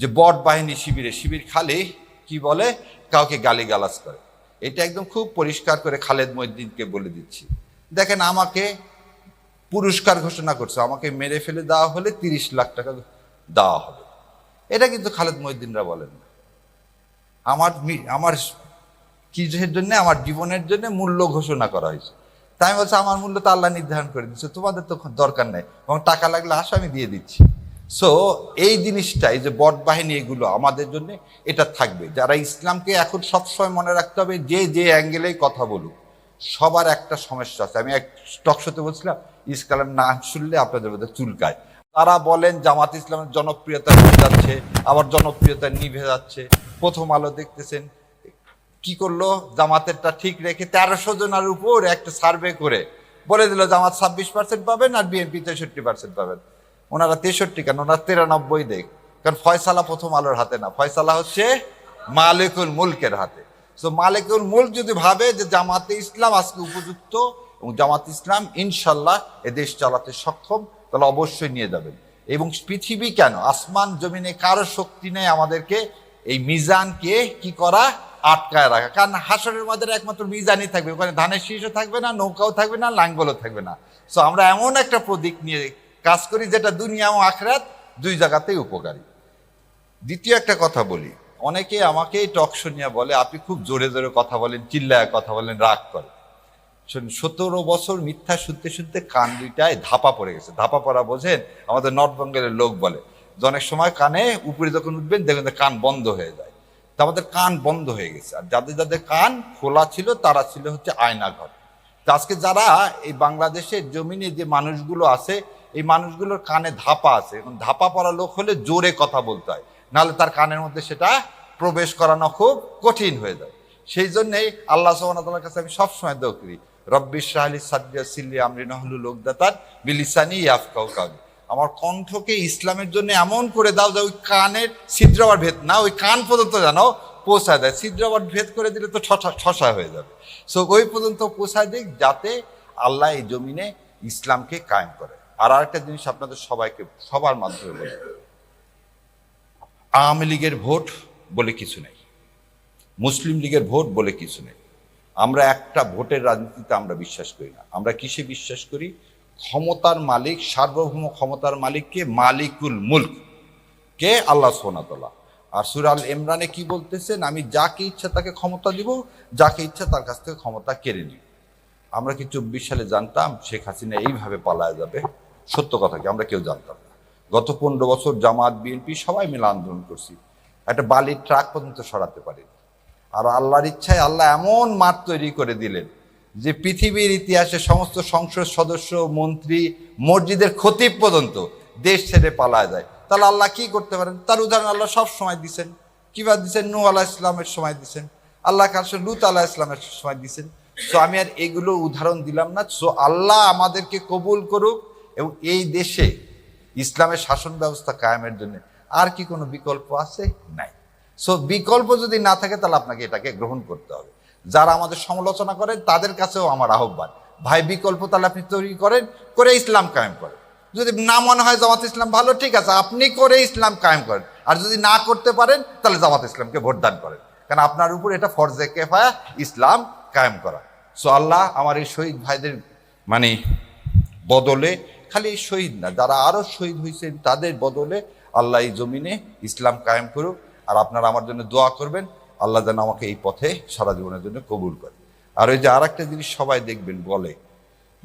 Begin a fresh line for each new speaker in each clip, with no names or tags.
যে বট বাহিনী শিবিরে, শিবির খালি কি বলে? কাউকে গালি গালিগালাজ করে। এটা একদম খুব পরিষ্কার করে খালেদ মহিদ্দিনকে বলে দিচ্ছি। দেখেন আমাকে পুরস্কার ঘোষণা করছে। আমাকে মেরে ফেলে দেওয়া হলে তিরিশ লাখ টাকা দেওয়া হবে। এটা কিন্তু খালেদ মহিদ্দিনরা বলেন না। আমার আমার কিসের জন্য? আমার জীবনের জন্য মূল্য ঘোষণা করা হয়েছে। তাই বলছি, আমার মূল্য তো আল্লাহ নির্ধারণ করে দিচ্ছে তোমাদের তো দরকার নেই। এবং টাকা লাগলে আসো, আমি দিয়ে দিচ্ছি। সো এই জিনিসটা এই যে বট বাহিনী এগুলো আমাদের জন্য এটা থাকবে। যারা ইসলামকে এখন সবসময় মনে রাখতে হবে, যে যে অ্যাঙ্গেলেই কথা বলুক, সবার একটা সমস্যা আছে। আমি এক টকশোতে বলছিলাম ইসলামের না শুনলে আপনাদের মধ্যে চুলকায়। তারা বলেন, জামাত ইসলামের জনপ্রিয়তা বেড়ে যাচ্ছে, আবার জনপ্রিয়তা নিভে যাচ্ছে। প্রথম আলো দেখতেছেন, কি করল? জামাতেরটা ঠিক রেখে তেরোশো জনের উপর একটা সার্ভে করে বলে দিল, জামাত ছাব্বিশ পার্সেন্ট পাবেন আর বিএনপি তেষট্টি পার্সেন্ট পাবেন। ওনারা তেষট্টি কেন? ওনারা তিরানব্বই দেখ। কারণ ফয়সালা প্রথম আলোর হাতে না। ফয়সালা হচ্ছে মালিকুল মুলকের হাতে। সো মালিকুল মুলক যদি ভাবে যে জামাতে ইসলাম আজকে উপযুক্ত এবং জামাত ইসলাম ইনশাল্লাহ এ দেশ চালাতে সক্ষম, তাহলে অবশ্যই নিয়ে যাবেন। এবং পৃথিবী কেন? আসমান, জমিনে কারও শক্তি নেই আমাদেরকে এই মিজানকে কি করা? আটকায় রাখা। কারণ হাসরের মধ্যে একমাত্র মিজানই থাকবে। ওখানে ধানের শীষও থাকবে না, নৌকাও থাকবে না, লাঙ্গলও থাকবে না। সো আমরা এমন একটা প্রতীক নিয়ে কাজ করি যেটা দুনিয়া ও আখরাত দুই জায়গাতেই উপকারী। দ্বিতীয় একটা কথা বলি, অনেকে আমাকে টক শুনিয়া বলে, আপনি খুব জোরে জোরে কথা বলেন, চিল্লায় কথা বলেন, রাগ করে সতেরো বছর মিথ্যা শুনতে শুনতে কান দুইটায় ধাপা পড়ে গেছে। ধাপা পড়া বোঝেন, আমাদের নর্থ বেঙ্গলের লোক বলে, যে অনেক সময় কানে উপরে যখন উঠবেন, দেখবেন কান বন্ধ হয়ে যায়। তা আমাদের কান বন্ধ হয়ে গেছে। আর যাদের যাদের কান খোলা ছিল, তারা ছিল হচ্ছে আয়নাঘর। তা আজকে যারা এই বাংলাদেশের জমিনে যে মানুষগুলো আছে এই মানুষগুলোর কানে ধাপা আছে। এখন ধাপা পড়া লোক হলে জোরে কথা বলতে হয়। নাহলে তার কানের মধ্যে সেটা প্রবেশ করানো খুব কঠিন হয়ে যায়। সেই জন্যেই আল্লাহ সোহানার কাছে আমি সবসময় দোয়া করি, রব্বি শাহলি সাদিয়া সিল্লি আমরি নহলু লোকদাতার বিলিসানি ইয়াফকাউ কাউনি আমার কণ্ঠকে ইসলামের জন্য এমন করে দাও যে ওই কানের ছিদ্রবার ভেদ, না, ওই কান পর্যন্ত জানো পৌঁছায় দেয়। ছিদ্রবার ভেদ করে দিলে তো ঠসা হয়ে যাবে। সো ওই পর্যন্ত পৌঁছায় দিক যাতে আল্লাহ এই জমিনে ইসলামকে কায়েম করে। আর আরেকটা জিনিস আপনাদের সবাইকে, সবার মাধ্যমে বলি। আওয়ামী লীগের ভোট বলে কিছু নেই। মুসলিম লীগের ভোট বলে কিছু নেই। আমরা একটা ভোটের রাজনীতিতে আমরা বিশ্বাস করি না। আমরা কিসে বিশ্বাস করি? ক্ষমতার মালিক, সার্বভৌম ক্ষমতার মালিককে মালিকুল মুলক, কে? আল্লাহ সোনাতলা আর সুরাল ইমরানে কি বলতেছেন? আমি যাকে ইচ্ছা তাকে ক্ষমতা দিব, যাকে ইচ্ছা তার কাছ থেকে ক্ষমতা কেড়ে নিব। আমরা কি চব্বিশ সালে জানতাম শেখ হাসিনা এইভাবে পালায় যাবে? সত্য কথা কি? আমরা কেউ জানতাম না। গত পনেরো বছর জামাত বিএনপি সবাই মিলে আন্দোলন করছি। একটা বালির ট্রাক পর্যন্ত সরাতে পারিনি। আর আল্লাহর ইচ্ছায় আল্লাহ এমন মাঠ তৈরি করে দিলেন যে পৃথিবীর ইতিহাসে সমস্ত সংসদ সদস্য, মন্ত্রী, মসজিদের খতিব পর্যন্ত দেশ ছেড়ে পালায় যায়। তাহলে আল্লাহ কি করতে পারেন? তার উদাহরণ আল্লাহ সব সময় দিছেন। কীভাবে দিচ্ছেন নূ আলাহ ইসলামের সময় দিছেন। আল্লাহ কাছে লুত আলাহ ইসলামের সময় দিছেন। সো আমি আর এগুলো উদাহরণ দিলাম না। সো আল্লাহ আমাদেরকে কবুল করুক। এবং এই দেশে ইসলামের শাসন ব্যবস্থা কায়েমের জন্য আর কি কোনো বিকল্প আছে? নাই। সো বিকল্প যদি না থাকে, তাহলে আপনাকে এটাকে গ্রহণ করতে হবে। যারা আমাদের সমালোচনা করেন, তাদের কাছেও আমার আহ্বান। ভাই, বিকল্প তাহলে আপনি তৈরি করেন, করে ইসলাম কায়েম করেন। যদি না মনে হয় জামাত ইসলাম ভালো, ঠিক আছে, আপনি করে ইসলাম কায়েম করেন। আর যদি না করতে পারেন, তাহলে জামাত ইসলামকে ভোটদান করেন। কারণ আপনার উপর এটা ফরজে কেফায়া, ইসলাম কায়েম করা। সো আল্লাহ আমার এই শহীদ ভাইদের মানে বদলে খালি এই শহীদ না, যারা আরও শহীদ হয়েছেন তাদের বদলে আল্লাহ এই জমিনে ইসলাম কায়েম করুক। আর আপনারা আমার জন্য দোয়া করবেন, আল্লাহ যেন আমাকে এই পথে সারা জীবনের জন্য কবুল করে। আর ওই যে আর একটা জিনিস সবাই দেখবেন, বলে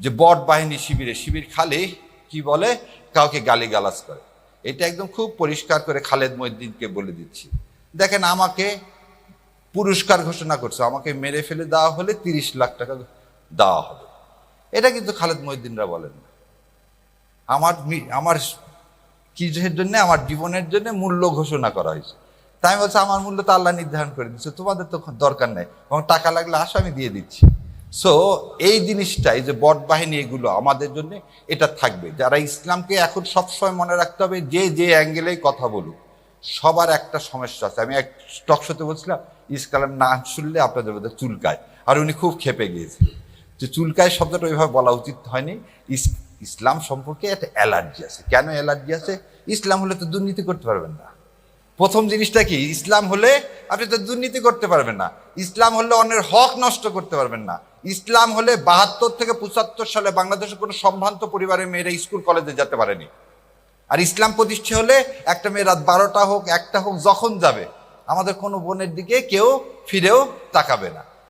যে বট বাহিনী শিবিরে, শিবির খালি কি বলে? কাউকে গালি গালাজ করে। এটা একদম খুব পরিষ্কার করে খালেদ মহিদ্দিনকে বলে দিচ্ছি। দেখেন আমাকে পুরস্কার ঘোষণা করছে, আমাকে মেরে ফেলে দেওয়া হলে তিরিশ লাখ টাকা দেওয়া হবে। এটা কিন্তু খালেদ মহিদ্দিনরা বলেন আমার আমার কিসের জন্য? আমার জীবনের জন্য মূল্য ঘোষণা করা হয়েছে। তাই আমি বলছি, আমার মূল্য তো আল্লাহ নির্ধারণ করে দিচ্ছে তোমাদের তো দরকার নেই এবং টাকা লাগলে আসো, আমি দিয়ে দিচ্ছি। সো এই জিনিসটা এই যে বট বাহিনী এগুলো আমাদের জন্য এটা থাকবে। যারা ইসলামকে এখন সবসময় মনে রাখতে হবে, যে যে অ্যাঙ্গেলেই কথা বলুক, সবার একটা সমস্যা আছে। আমি এক স্টক টকশোতে বলছিলাম ইসকালের না শুনলে আপনাদের মধ্যে চুলকায়। আর উনি খুব খেপে গিয়েছিলেন। যে চুলকায় শব্দটা ওইভাবে বলা উচিত হয়নি। ইস- ইসলাম সম্পর্কে একটা অ্যালার্জি আছে। কেন অ্যালার্জি আছে? ইসলাম হলে তো দুর্নীতি করতে পারবেন না। প্রথম জিনিসটা কি? ইসলাম হলে আপনি তো দুর্নীতি করতে পারবেন না। ইসলাম হলে অন্যের হক নষ্ট করতে পারবেন না। ইসলাম হলে বাহাত্তর থেকে পঁচাত্তর সালে বাংলাদেশের কোনো সম্ভ্রান্ত পরিবারের মেয়েরা স্কুল, কলেজে যেতে পারেনি। আর ইসলাম প্রতিষ্ঠা হলে একটা মেয়ে রাত বারোটা হোক, একটা হোক, যখন যাবে, আমাদের কোনো বোনের দিকে কেউ ফিরেও তাকাবে না।